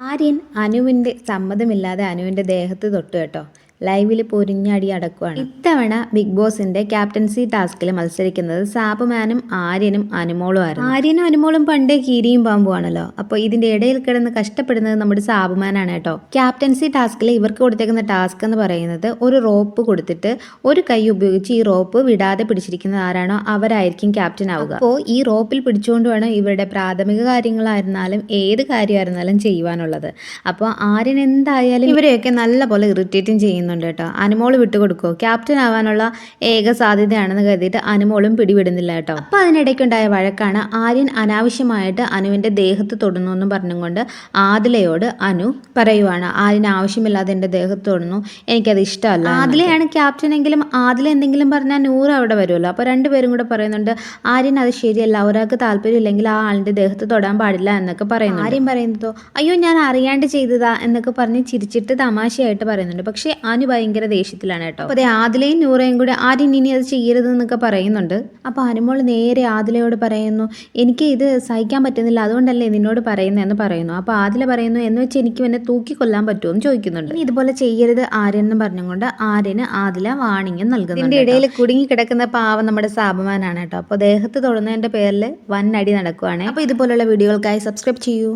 ആര്യൻ അനുവിന്റെ സമ്മതമില്ലാതെ അനുവിന്റെ ദേഹത്ത് തൊട്ടു കേട്ടോ. ലൈവിൽ പൊരിഞ്ഞടി അടക്കുവാണ്. ഇത്തവണ ബിഗ് ബോസിന്റെ ക്യാപ്റ്റൻസി ടാസ്കിൽ മത്സരിക്കുന്നത് സാബുമാനും ആര്യനും അനുമോളും ആയിരുന്നു ആര്യനും അനുമോളും പണ്ടേ കീരിയും പാമ്പുമാണല്ലോ അപ്പോൾ ഇതിന്റെ ഇടയിൽ കിടന്ന് കഷ്ടപ്പെടുന്നത് നമ്മുടെ സാബുമാനാണ് കേട്ടോ. ക്യാപ്റ്റൻസി ടാസ്കിൽ ഇവർക്ക് കൊടുത്തേക്കുന്ന ടാസ്ക് എന്ന് പറയുന്നത് ഒരു റോപ്പ് കൊടുത്തിട്ട് ഒരു കൈ ഉപയോഗിച്ച് ഈ റോപ്പ് വിടാതെ പിടിച്ചിരിക്കുന്നത് ആരാണോ അവരായിരിക്കും ക്യാപ്റ്റൻ ആവുക. അപ്പോൾ ഈ റോപ്പിൽ പിടിച്ചുകൊണ്ട് വേണം ഇവരുടെ പ്രാഥമിക കാര്യങ്ങളായിരുന്നാലും ഏത് കാര്യമായിരുന്നാലും ചെയ്യുവാനുള്ളത്. അപ്പോൾ ആര്യൻ എന്തായാലും ഇവരെയൊക്കെ നല്ല പോലെ ഇറിറ്റേറ്റും ചെയ്യുന്നുണ്ട് കേട്ടോ. അനുമോൾ വിട്ടുകൊടുക്കുമോ ക്യാപ്റ്റൻ ആവാനുള്ള ഏക സാധ്യതയാണെന്ന് കരുതിയിട്ട് അനുമോളും പിടിവിടുന്നില്ല കേട്ടോ. അപ്പോൾ അതിനിടയ്ക്കുണ്ടായ വഴക്കാണ് ആര്യൻ അനാവശ്യമായിട്ട് അനുവിന്റെ ദേഹത്ത് തൊടുന്നു എന്ന് പറഞ്ഞുകൊണ്ട് ആദിലയോട് അനു പറയുവാണ് ആര്യൻ ആവശ്യമില്ലാതെ എന്റെ ദേഹത്ത് തൊടുന്നു. എനിക്കത് ഇഷ്ടമല്ല. ആദിലയാണ് ക്യാപ്റ്റൻ എങ്കിലും ആദില എന്തെങ്കിലും പറഞ്ഞാൽ നൂറ് അവിടെ വരുമല്ലോ. അപ്പോൾ രണ്ടുപേരും കൂടെ പറയുന്നുണ്ട് ആര്യൻ അത് ശരിയല്ല. ഒരാൾക്ക് താല്പര്യമില്ലെങ്കിൽ ആ ആളിന്റെ ദേഹത്ത് തൊടാൻ പാടില്ല എന്നൊക്കെ പറയുന്നു ആര്യം പറയുന്നതോ അയ്യോ ഞാൻ അറിയാണ്ട് ചെയ്തതാ എന്നൊക്കെ പറഞ്ഞ് ചിരിച്ചിട്ട് തമാശയായിട്ട് പറയുന്നുണ്ട്. പക്ഷേ അനു ഭയങ്കര ദേഷ്യത്തിലാണ് കേട്ടോ. അപ്പോൾ അതെ ആദിലയും നൂറയും കൂടി ആരും ഇനി അത് ചെയ്യരുത് എന്നൊക്കെ പറയുന്നുണ്ട്. അപ്പോൾ അനുമോൾ നേരെ ആദിലയോട് പറയുന്നു എനിക്ക് ഇത് സഹിക്കാൻ പറ്റുന്നില്ല അതുകൊണ്ടല്ലേ നിന്നോട് പറയുന്നതെന്ന് പറയുന്നു. അപ്പോൾ ആദില പറയുന്നു എന്ന് വെച്ച് എനിക്ക് എന്നെ തൂക്കി കൊല്ലാൻ പറ്റുമോ എന്ന് ചോദിക്കുന്നുണ്ട് ഇതുപോലെ ചെയ്യരുത് ആര്യൻ എന്ന് പറഞ്ഞുകൊണ്ട് ആര്യന് ആദില വാണിംഗ് നൽകുന്നു ഇതിന്റെ ഇടയിൽ കുടുങ്ങി കിടക്കുന്ന പാവം നമ്മുടെ സാബമാനാണ് കേട്ടോ. അപ്പോൾ ദേഹത്ത് തൊടുന്നതിന്റെ പേരിൽ വൻ അടി നടക്കുവാണ്. അപ്പോൾ ഇതുപോലുള്ള വീഡിയോകൾക്കായി സബ്സ്ക്രൈബ് ചെയ്യൂ.